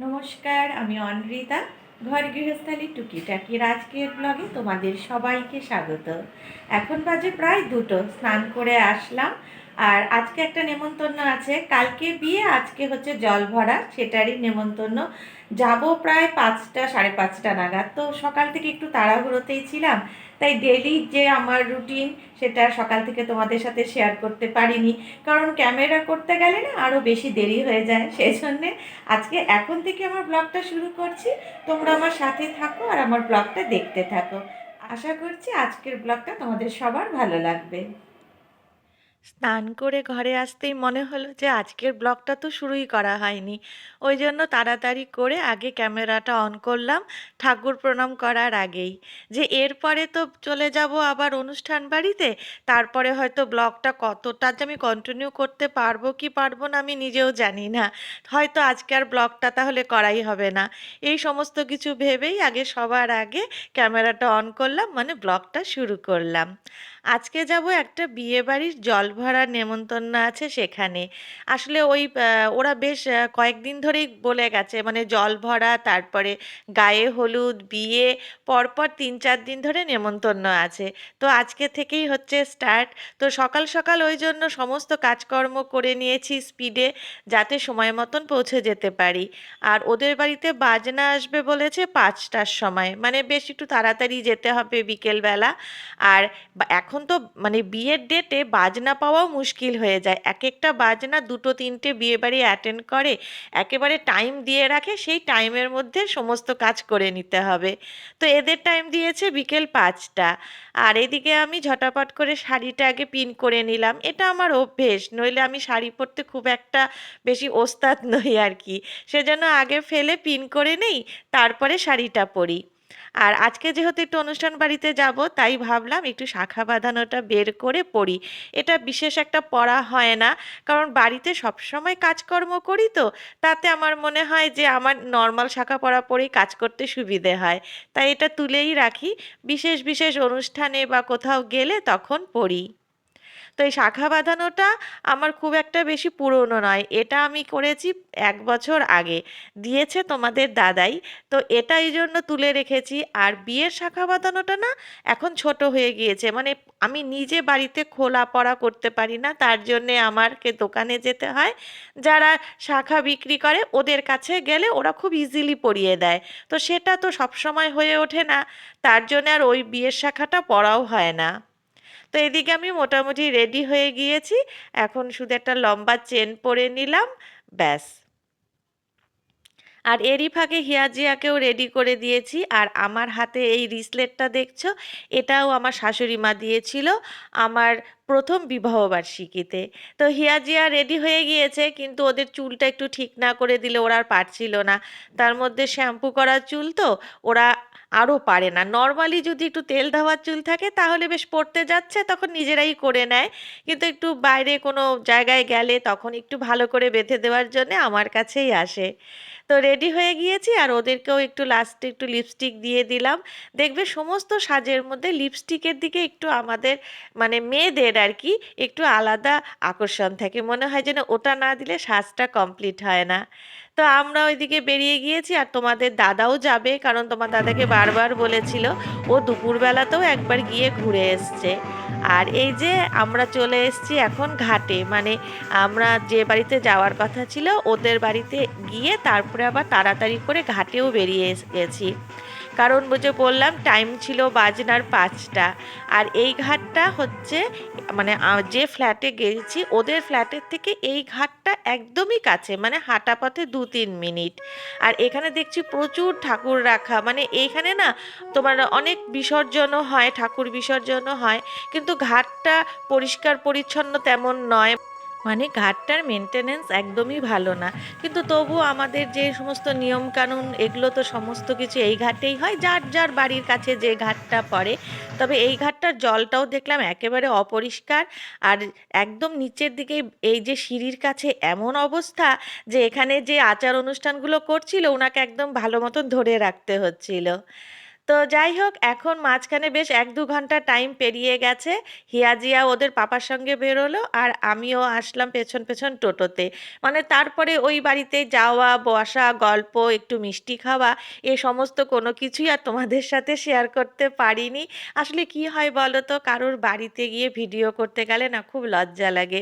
নমস্কার, আমি অনৃতা। ঘর গৃহস্থালী টুকিটাকির আজকের ব্লগে তোমাদের সবাইকে স্বাগত। এখন বাজে প্রায় দুটো। স্নান করে আসলাম। আর আজকে একটা নেমন্তন্ন আছে। কালকে বিয়ে, আজকে হচ্ছে জল ভরা, সেটারই নেমন্তন্ন। যাব প্রায় পাঁচটা, সাড়ে পাঁচটা নাগাদ। তো সকাল থেকে একটু তাড়াহুড়োতেই ছিলাম, তাই ডেলি যে আমার রুটিন সেটা সকাল থেকে তোমাদের সাথে শেয়ার করতে পারিনি। কারণ ক্যামেরা করতে গেলে না আরও বেশি দেরি হয়ে যায় সেই জন্যে আজকে এখন থেকে আমার ব্লগটা শুরু করছি। তোমরা আমার সাথে থাকো আর আমার ব্লগটা দেখতে থাকো। আশা করছি আজকের ব্লগটা তোমাদের সবার ভালো লাগবে। স্নান করে ঘরে আসতেই মনে হলো যে আজকের ব্লগটা তো শুরুই করা হয়নি। ওই জন্য তাড়াতাড়ি করে আগে ক্যামেরাটা অন করলাম, ঠাকুর প্রণাম করার আগেই। যে এরপরে তো চলে যাব আবার অনুষ্ঠান বাড়িতে, তারপরে হয়তো ব্লগটা কতটা যে আমি কন্টিনিউ করতে পারব কি পারব না আমি নিজেও জানি না। হয়তো আজকে আর ব্লগটা তাহলে করাই হবে না। এই সমস্ত কিছু ভেবেই আগে সবার আগে ক্যামেরাটা অন করলাম মানে ব্লগটা শুরু করলাম। আজকে যাব একটা বিয়ে বাড়ির জল ভরার নেমন্তন্ন আছে সেখানে। আসলে ওই ওরা বেশ কয়েকদিন ধরেই বলে গেছে মানে জল ভরা, তারপরে গায়ে হলুদ, বিয়ে, পরপর তিন চার দিন ধরে নেমন্তন্ন আছে। তো আজকে থেকেই হচ্ছে স্টার্ট তো সকাল সকাল ওই জন্য সমস্ত কাজকর্ম করে নিয়েছি স্পিডে যাতে সময় মতন পৌঁছে যেতে পারি। আর ওদের বাড়িতে বাজনা আসবে বলেছে পাঁচটার সময়। মানে বেশ একটু তাড়াতাড়ি যেতে হবে বিকেলবেলা। আর বা- এখন তো মানে বিয়ের ডেটে বাজনা পাওয়াও মুশকিল হয়ে যায়। এক একটা বাজনা দুটো তিনটে বিয়ে বাড়ি অ্যাটেন্ড করে, একেবারে টাইম দিয়ে রাখে, সেই টাইমের মধ্যে সমস্ত কাজ করে নিতে হবে। তো এদের টাইম দিয়েছে বিকেল পাঁচটা। আর এদিকে আমি ঝটাপট করে শাড়িটা আগে পিন করে নিলাম। এটা আমার অভ্যেস, নইলে আমি শাড়ি পরতে খুব একটা বেশি ওস্তাদ নই আর কি। সেজন্য আগে ফেলে পিন করে নেই, তারপরে শাড়িটা পরি। আর আজকে যেহেতু একটু অনুষ্ঠান বাড়িতে যাব, তাই ভাবলাম একটু শাখা বাঁধানোটা বের করে পড়ি। এটা বিশেষ একটা পড়া হয় না, কারণ বাড়িতে সব সময় কাজকর্ম করি তো, তাতে আমার মনে হয় যে আমার নর্মাল শাখা পড়া পরেই কাজ করতে সুবিধে হয়। তাই এটা তুলেই রাখি, বিশেষ বিশেষ অনুষ্ঠানে বা কোথাও গেলে তখন পড়ি। তো এই শাখা বাঁধানোটা আমার খুব একটা বেশি পুরনো নয়। এটা আমি করেছি এক বছর আগে। দিয়েছে তোমাদের দাদাই। তো এটা এই জন্য তুলে রেখেছি। আর বিয়ের শাখা বাঁধানোটা না এখন ছোট হয়ে গিয়েছে। মানে আমি নিজে বাড়িতে খোলা পড়া করতে পারি না। তার জন্যে আমাকে দোকানে যেতে হয়। যারা শাখা বিক্রি করে ওদের কাছে গেলে ওরা খুব ইজিলি পরিয়ে দেয়। তো সেটা তো সবসময় হয়ে ওঠে না। তার জন্য আর ওই বিয়ের শাখাটা পড়াও হয় না। তো এদিকে আমি মোটামুটি রেডি হয়ে গিয়েছি। এখন শুধু একটা লম্বা চেন পরে নিলাম, ব্যাস। আর এরই ফাঁকে হিয়াজিয়াকেও রেডি করে দিয়েছি। আর আমার হাতে এই রিসলেটটা দেখছ, এটাও আমার শাশুড়ি মা দিয়েছিল আমার প্রথম বিবাহবার্ষিকীতে তো হিয়াজিয়া রেডি হয়ে গিয়েছে, কিন্তু ওদের চুলটা একটু ঠিক না করে দিলে ওরা আর পারছিল না। তার মধ্যে শ্যাম্পু করার চুল তো, ওরা আরও পারে না। নর্মালি যদি একটু তেল ধাওয়ার চুল থাকে, তাহলে বেশ পড়তে যাচ্ছে, তখন নিজেরাই করে নেয়। কিন্তু একটু বাইরে কোনো জায়গায় গেলে তখন একটু ভালো করে বেঁধে দেওয়ার জন্যে আমার কাছেই আসে। তো রেডি হয়ে গিয়েছি, আর ওদেরকেও একটু লাস্টে একটু লিপস্টিক দিয়ে দিলাম। দেখবে সমস্ত সাজের মধ্যে লিপস্টিকের দিকে একটু আমাদের মানে মেয়েদের আর কি, একটু আলাদা আকর্ষণ থাকে। মনে হয় যেন ওটা না দিলে সাজটা কমপ্লিট হয় না। তো আমরা ওইদিকে বেরিয়ে গিয়েছি আর তোমাদের দাদাও যাবে, কারণ তোমার দাদাকে বারবার বলেছিল, ও দুপুরবেলাতেও একবার গিয়ে ঘুরে এসছে। আর এই যে আমরা চলে এসছি এখন ঘাটে মানে আমরা যে বাড়িতে যাওয়ার কথা ছিল, ওদের বাড়িতে গিয়ে তারপরে আবার তাড়াতাড়ি করে ঘাটেও বেরিয়ে গেছি। কারণ বুঝে বললাম টাইম ছিল বাজনার পাঁচটা। আর এই ঘাটটা হচ্ছে মানে যে ফ্ল্যাটে গেছি, ওদের ফ্ল্যাটের থেকে এই ঘাটটা একদমই কাছে মানে হাঁটা পথে দু তিন মিনিট। আর এখানে দেখছি প্রচুর ঠাকুর রাখা মানে এইখানে না, তোমার অনেক বিসর্জনও হয়, ঠাকুর বিসর্জনও হয়, কিন্তু ঘাটটা পরিষ্কার পরিচ্ছন্ন তেমন নয়। মানে ঘাটটার মেনটেনেন্স একদমই ভালো না। কিন্তু তবু আমাদের যে সমস্ত নিয়ম কানুন এগুলো তো সমস্ত কিছু এই ঘাটেই হয়। যার যার বাড়ির কাছে যে ঘাটটা পড়ে। তবে এই ঘাটটার জলটাও দেখলাম একেবারে অপরিষ্কার। আর একদম নিচের দিকে এই যে সিঁড়ির কাছে এমন অবস্থা যে এখানে যে আচার অনুষ্ঠানগুলো করছিল ওনাকে একদম ভালো মতন ধরে রাখতে হচ্ছিল। তো যাই হোক, এখন মাঝখানে বেশ এক দু ঘণ্টা টাইম পেরিয়ে গেছে। হিয়াজিয়া ওদের পাপার সঙ্গে বেরোলো আর আমিও আসলাম পেছন পেছন টোটোতে। মানে তারপরে ওই বাড়িতে যাওয়া, বসা, গল্প, একটু মিষ্টি খাওয়া, এ সমস্ত কোনো কিছুই আর তোমাদের সাথে শেয়ার করতে পারিনি। আসলে কি হয় বলো তো, কারোর বাড়িতে গিয়ে ভিডিও করতে গেলে না খুব লজ্জা লাগে।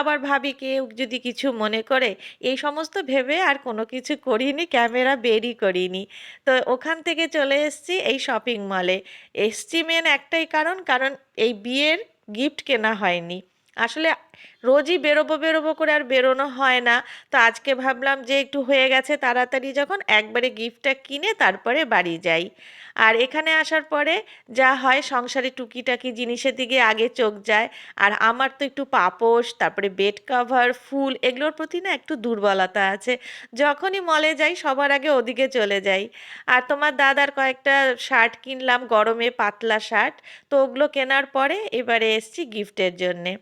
আবার ভাবি কেউ যদি কিছু মনে করে, এই সমস্ত ভেবে আর কোনো কিছু করিনি, ক্যামেরা বেরই করিনি। তো ওখান থেকে চলে এসেছি এই শপিং মলে এসছি মেন একটাই কারণ কারণ এই বিয়ের গিফট কেনা হয়নি। আসলে রোজই বেরোবো বেরোবো করে আর বেরোনো হয় না। তো আজকে ভাবলাম যে একটু হয়ে গেছে তাড়াতাড়ি যখন একবারে গিফটটা কিনে তারপরে বাড়ি যাই। আর এখানে আসার পরে যা হয় সংসারে টুকিটাকি জিনিসের দিকে আগে চোখ যায়। আর আমার তো একটু পাপোশ, তারপরে বেড কাভার ফুল এগুলোর প্রতি না একটু দুর্বলতা আছে। যখনই মলে যাই সবার আগে ওদিকে চলে যাই। আর তোমার দাদার কয়েকটা শার্ট কিনলাম, গরমে পাতলা শার্ট তো ওগুলো কেনার পরে এবারে এসছি গিফটের জন্যে।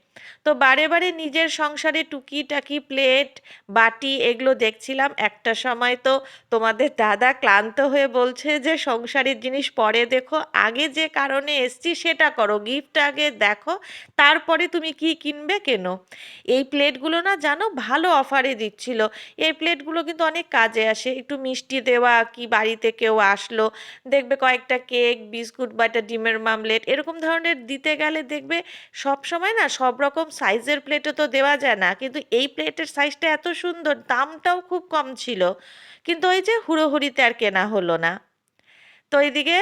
তো বারে বারে নিজের সংসারে টুকিটাকি, প্লেট, বাটি এগুলো দেখছিলাম। একটা সময় তো তোমাদের দাদা ক্লান্ত হয়ে বলছে যে, সংসারের জিনিস পরে দেখো, আগে যে কারণে এসছি সেটা করো গিফট আগে দেখো, তারপরে তুমি কি কিনবে কেন? এই প্লেটগুলো না জানো ভালো অফারে দিচ্ছিল। এই প্লেটগুলো কিন্তু অনেক কাজে আসে, একটু মিষ্টি দেওয়া কি বাড়িতে কেউ আসলো, দেখবে কয়েকটা কেক, বিস্কুট বা একটা ডিমের মামলেট, এরকম ধরনের দিতে গেলে দেখবে সব সময় না সব রকম সাইজের প্লেটও তো দেওয়া যায় না। কিন্তু এই প্লেটের সাইজটা এত সুন্দর, দামটাও খুব কম ছিল। কিন্তু ওই যে হুড়োহুড়িতে আর কেনা হলো না। তো এইদিকে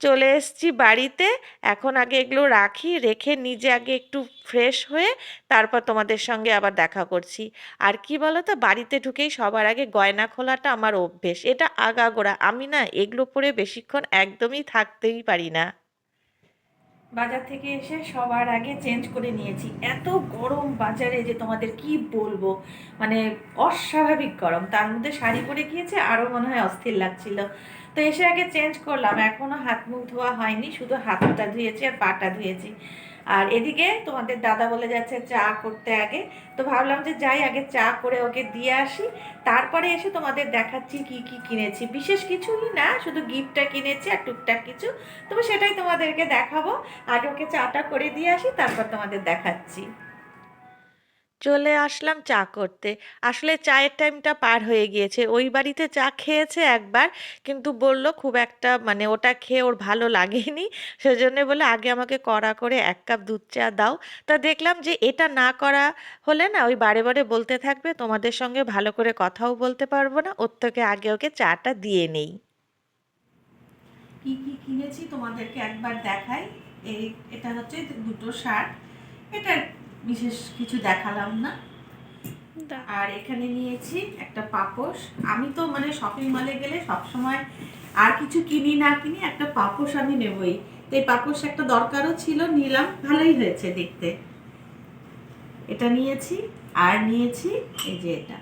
চলে এসেছি বাড়িতে। এখন আগে এগুলো রাখি, রেখে নিজে আগে একটু ফ্রেশ হয়ে তারপর তোমাদের সঙ্গে আবার দেখা করছি। আর কি বলো তো বাড়িতে ঢুকেই সবার আগে গয়না খোলাটা আমার অভ্যেস। এটা আগাগোড়া। আমি না এগুলো পরে বেশিক্ষণ একদমই থাকতেই পারি না। বাজার থেকে এসে সবার আগে চেঞ্জ করে নিয়েছি। এত গরম বাজারে যে তোমাদের কি বলব? মানে অস্বাভাবিক গরম। তার মধ্যে শাড়ি পরে গিয়েছে আরও মনে হয় অস্থির লাগছিল। তো এসে আগে চেঞ্জ করলাম। এখনও হাত মুখ ধোয়া হয়নি, শুধু হাতটা ধুয়েছি আর পাটা ধুয়েছি। আর এদিকে তোমাদের দাদা বলে যাচ্ছে চা করতে আগে। তো ভাবলাম যে যাই, আগে চা করে ওকে দিয়ে আসি। তারপরে এসে তোমাদের দেখাচ্ছি কি কি কিনেছি। বিশেষ কিছুই না, শুধু গিফটটা কিনেছি আর টুকটাক কিছু। তবে সেটাই তোমাদেরকে দেখাবো। আগে ওকে চাটা করে দিয়ে আসি, তারপর তোমাদের দেখাচ্ছি। চলে আসলাম চা করতে। আসলে চায়ের টাইমটা পার হয়ে গিয়েছে। ওই বাড়িতে চা খেয়েছে একবার, কিন্তু বলল খুব একটা মানে ওটা খেয়ে ওর ভালো লাগেনি। সেজন্য বলে আগে আমাকে কড়া করে এক কাপ দুধ চা দাও। তা দেখলাম যে এটা না করা হলে না ওই বারে বারে বলতে থাকবে, তোমাদের সঙ্গে ভালো করে কথাও বলতে পারব না। ওর থেকে আগে ওকে চাটা দিয়ে নেই। কি কি কিনেছি তোমাদেরকে একবার দেখাই। এই, এটা হচ্ছে দুটো শার্ট। এটা বিশেষ কিছু দেখালাম না। আর এখানে নিয়েছি একটা পাপোশ। আমি তো মানে শপিং মলে গেলে সব সময় আর কিছু কিনি না কিনি একটা পাপোশ আমি নেবই। তো এই পাপোশ একটা দরকারও ছিল নিলাম ভালোই হয়েছে দেখতে। এটা নিয়েছি আর নিয়েছি এই যে এটা।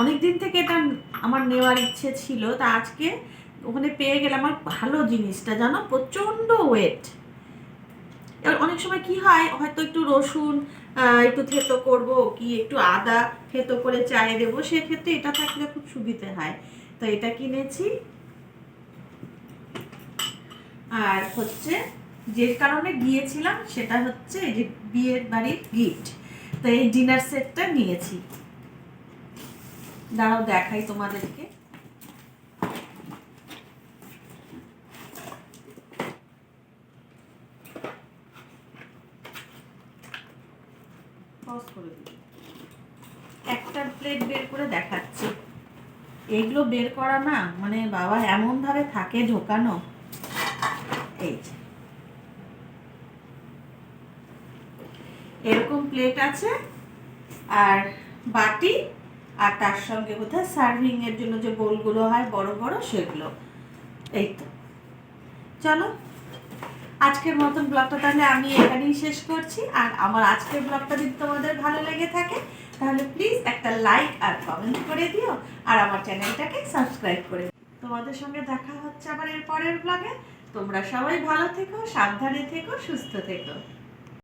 অনেকদিন থেকে এটা আমার নেওয়ার ইচ্ছে ছিল তা আজকে ওখানে পেয়ে গেলাম আমার ভালো জিনিসটা জানো? প্রচণ্ড ওয়েট এবার অনেক সময় কি হয়, হয়তো একটু রসুন একটু থেতো করব, কি একটু আদা থেতো করে চায়ে দেবো, সেক্ষেত্রে এটা থাকলে খুব সুবিধে হয়। তো এটা কিনেছি। আর হচ্ছে, যে কারণে গিয়েছিলাম, সেটা হচ্ছে এই যে বিয়ের বাড়ির গিফট তো এই ডিনার সেটটা নিয়েছি। দাঁড়াও দেখাই তোমাদেরকে পজ করে দিই একটা প্লেট বের করে দেখাচ্ছি এগুলো বের করা না মানে বাবা এমনভাবে থাকে ঢোকানো। এই যে। এরকম প্লেট আছে, আর বাটি, আর তার সঙ্গে বোধহয় সার্ভিং এর জন্য যে বোলগুলো হয়, বড় বড় সেগুলো। এই তো। চলো, আজকের মতন ব্লগটা তাহলে আমি এখানেই শেষ করছি, আর আমার আজকের ব্লগটা যদি তোমাদের ভালো লেগে থাকে তাহলে প্লিজ একটা লাইক আর কমেন্ট করে দিও, আর আমার চ্যানেলটাকে সাবস্ক্রাইব করে তোমাদের সঙ্গে দেখা হচ্ছে আবার এর পরের ব্লগে তোমরা সবাই ভালো থেকো, সাবধানে থেকো, সুস্থ থেকো।